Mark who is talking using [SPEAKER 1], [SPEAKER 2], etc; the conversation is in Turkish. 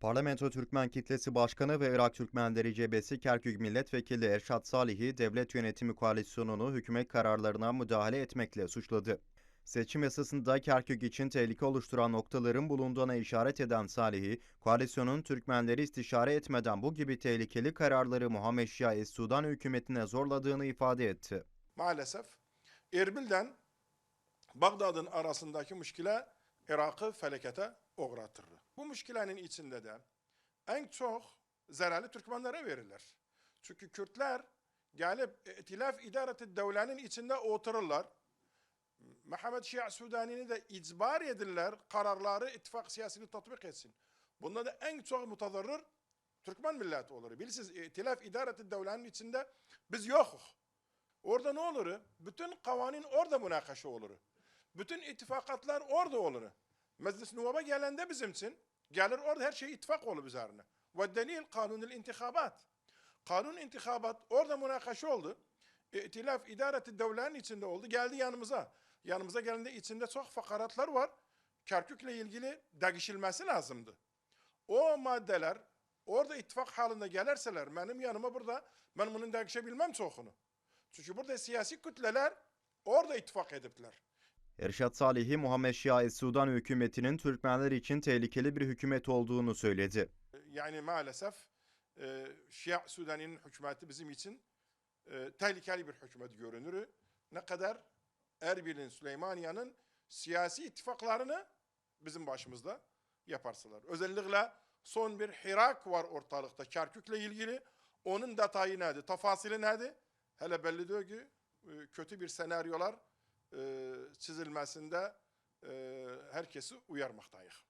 [SPEAKER 1] Parlamento Türkmen Kitlesi Başkanı ve Irak Türkmenleri Cebesi Kerkük Milletvekili Erşat Salih'i devlet yönetimi koalisyonunu hükümet kararlarına müdahale etmekle suçladı. Seçim yasasında Kerkük için tehlike oluşturan noktaların bulunduğuna işaret eden Salih'i, koalisyonun Türkmenleri istişare etmeden bu gibi tehlikeli kararları Muhammed Şia Es-Sudan hükümetine zorladığını ifade etti.
[SPEAKER 2] maalesef Erbil'den Bağdat'ın arasındaki müşkile Irak'ı felakete uğratır. Bu müşkilenin içinde de en çok zararlı Türkmenlere verirler. Çünkü Kürtler gelip İtilaf İdareti Devlenin içinde otururlar. Muhammed Şia Sudani'ni de icbar edirler kararları ittifak siyasini tatbik etsin. Bunda da en çok mutadarrır Türkmen milleti olur. Bilirsiniz İtilaf İdareti Devlenin içinde biz yokuz. Orada ne olur? Bütün kavanin orada münakaşa olur. Bütün ittifakatlar orada olur. Meclis Nuvaba gelende bizim için gelir orada her şey ittifak olur üzerine. Ve delil kanunul intikabat. Kanun intikabat orada münakaşa oldu. İtilaf idareti devlenin içinde oldu. Geldi yanımıza. Yanımıza geldiğinde içinde çok fakaratlar var. Kerkük'le ilgili degişilmesi lazımdı. O maddeler orada ittifak halinde gelirseler benim yanıma burada ben bunun degişebilmem çoğunu. Çünkü burada siyasi kütleler orada ittifak edipler.
[SPEAKER 1] Erşat Salih'i Muhammed Şia Es-Sudan hükümetinin Türkmenler için tehlikeli bir hükümet olduğunu söyledi.
[SPEAKER 2] Yani maalesef e, Şia Sudani'nin hükümeti bizim için e, tehlikeli bir hükümet görünür. Ne kadar Erbil'in, Süleymaniye'nin siyasi ittifaklarını bizim başımızda yaparsalar. Özellikle son bir hirak var ortalıkta Kerkük'le ilgili. Onun detayı nedir, tafasili nedir? Hele belli diyor ki e, kötü bir senaryolar e, çizilmesinde e, herkesi uyarmaktayız.